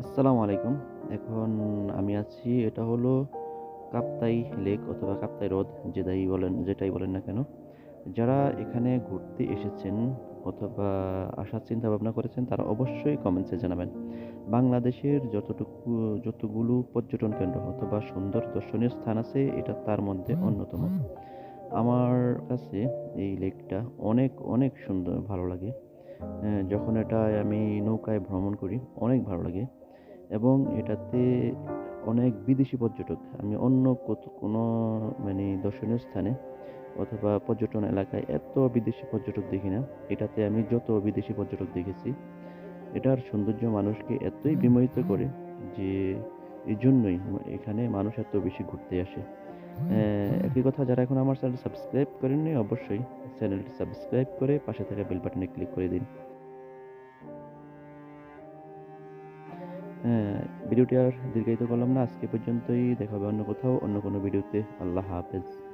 আসসালামু আলাইকুম। এখন আমি আছি এটা হলো কাপ্তাই লেক অথবা কাপ্তাই হ্রদ যেটাই বলেন যেটাই বলেন না কেন। যারা এখানে ঘুরতে এসেছেন অথবা আসার চিন্তা ভাবনা করেছেন তারা অবশ্যই কমেন্টসে জানাবেন। বাংলাদেশের যতটুকু যতগুলো পর্যটন কেন্দ্র অথবা সুন্দর দর্শনীয় স্থান আছে এটা তার মধ্যে অন্যতম। আমার কাছে এই লেকটা অনেক, অনেক সুন্দর ভালো লাগে। যখন এটায় আমি নৌকায় ভ্রমণ করি অনেক ভালো লাগে এবং এটাতে অনেক বিদেশি পর্যটক আমি অন্য কোনো মানে দর্শনীয় স্থানে অথবা পর্যটন এলাকায় এত বিদেশি পর্যটক দেখি না। এটাতে আমি যত বিদেশি পর্যটক দেখেছি, এটার সৌন্দর্য মানুষকে এতই বিমোহিত করে যে এই জন্যই এখানে মানুষ এত বেশি ঘুরতে আসে। একই কথা যারা এখন আমার চ্যানেলটি সাবস্ক্রাইব করেননি অবশ্যই চ্যানেলটি সাবস্ক্রাইব করে পাশে থাকা বেল বাটনে ক্লিক করে দিন। ভিডিওটি আর দীর্ঘায়িত করলাম না। আজকে পর্যন্তই। দেখাবে অন্য কোথাও, অন্য কোনো ভিডিওতে। আল্লাহ হাফেজ।